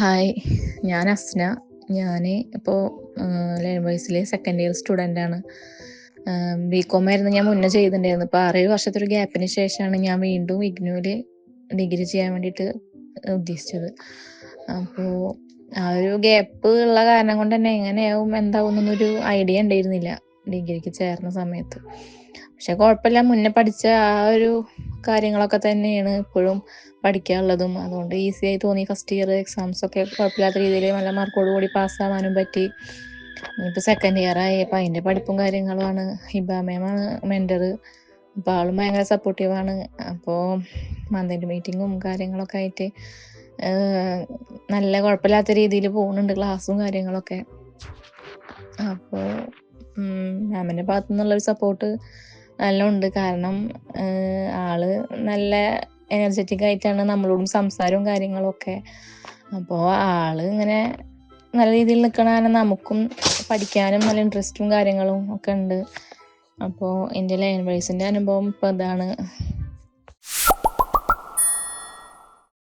Hi ഞാൻ അസ്ന. ഞാൻ ഇപ്പോൾ ലേണേഴ്സിലെ സെക്കൻഡ് ഇയർ സ്റ്റുഡന്റ് ആണ്. ബി കോം ആയിരുന്നു ഞാൻ മുന്നേ ചെയ്തിട്ടുണ്ടായിരുന്നു ഇപ്പോൾ ആറേഴ് വർഷത്തെ ഒരു ഗ്യാപ്പിന് ശേഷമാണ് ഞാൻ വീണ്ടും ഇഗ്നോയിൽ ഡിഗ്രി ചെയ്യാൻ വേണ്ടിയിട്ട് ഉദ്ദേശിച്ചത്. അപ്പോൾ ആ ഒരു ഗ്യാപ്പ് ഉള്ള കാരണം കൊണ്ട് തന്നെ എങ്ങനെയാവും എന്താവും എന്നൊരു ഐഡിയ ഉണ്ടായിരുന്നില്ല. ഡിഗ്രിക്ക് ചേർന്ന സമയത്ത്. പക്ഷെ കുഴപ്പമില്ല. മുന്നേ പഠിച്ച ആ ഒരു കാര്യങ്ങളൊക്കെ തന്നെയാണ് ഇപ്പോഴും പഠിക്കാനുള്ളതും. അതുകൊണ്ട് ഈസി ആയി തോന്നി ഫസ്റ്റ് ഇയർ എക്സാംസ് ഒക്കെ കുഴപ്പമില്ലാത്ത രീതിയിൽ നല്ല മാർക്കോട് കൂടി പാസ്സാവാനും പറ്റി. ഇനിയിപ്പോൾ സെക്കൻഡ് ഇയർ ആയി അപ്പം അതിന്റെ പഠിപ്പും കാര്യങ്ങളുമാണ് ഹിബാമയാണ് മെന്റർ അപ്പോൾ ആളും ഭയങ്കര സപ്പോർട്ടീവാണ് അപ്പോൾ മന്ത്ലി മീറ്റിങ്ങും കാര്യങ്ങളൊക്കെ ആയിട്ട് നല്ല കുഴപ്പമില്ലാത്ത രീതിയിൽ പോകുന്നുണ്ട് ക്ലാസ്സും കാര്യങ്ങളൊക്കെ. അപ്പോൾ മാമിന്റെ ഭാഗത്തു നിന്നുള്ളൊരു സപ്പോർട്ട് നല്ല ഉണ്ട്. കാരണം ആൾ നല്ല എനർജറ്റിക് ആയിട്ടാണ് നമ്മളോടും സംസാരവും കാര്യങ്ങളൊക്കെ. അപ്പോൾ ആൾ ഇങ്ങനെ നല്ല രീതിയിൽ നിൽക്കണ നമുക്കും പഠിക്കാനും നല്ല ഇൻട്രസ്റ്റും കാര്യങ്ങളും ഒക്കെ ഉണ്ട്. അപ്പോൾ എന്റെ ലൈൻ വൈസിന്റെ അനുഭവം ഇപ്പോൾ ഇതാണ്.